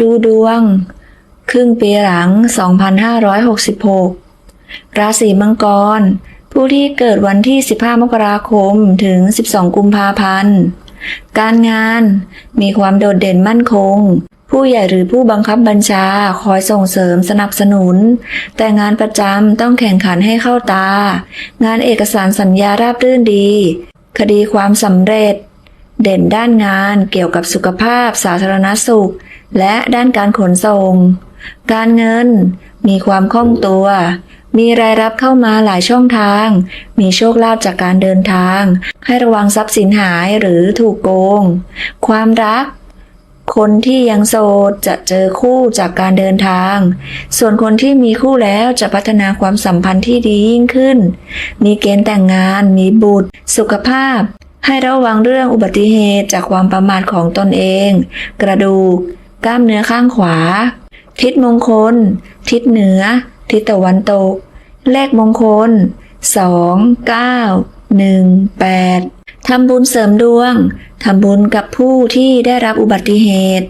ดูดวง ครึ่งปีหลัง 2566 ราศีมังกร ผู้ที่เกิดวันที่ 15 มกราคมถึง 12 กุมภาพันธ์ การงานมีความโดดเด่นมั่นคง ผู้ใหญ่หรือผู้บังคับบัญชาคอยส่งเสริมสนับสนุน แต่งานประจำต้องแข่งขันให้เข้าตา งานเอกสารสัญญาราบรื่นดี คดีความสำเร็จเด่นด้านงานเกี่ยวกับสุขภาพสาธารณสุข และด้านการขนส่ง การเงิน มีความคล่องตัว มีรายรับเข้ามาหลายช่องทาง มีโชคลาภจากการเดินทาง ให้ระวังทรัพย์สินหายหรือถูกโกง ความรัก คนที่ยังโสดจะเจอคู่จากการเดินทาง ส่วนคนที่มีคู่แล้วจะพัฒนาความสัมพันธ์ที่ดียิ่งขึ้น มีเกณฑ์แต่งงาน มีบุตร สุขภาพ ให้ระวังเรื่องอุบัติเหตุจากความประมาทของตนเอง กระดูก กล้ามเนื้อข้างขวา ทิศมงคล ทิศเหนือ ทิศตะวันตก เลขมงคล 2 9 1 8ทำบุญเสริมดวง ทำบุญกับผู้ที่ได้รับอุบัติเหตุ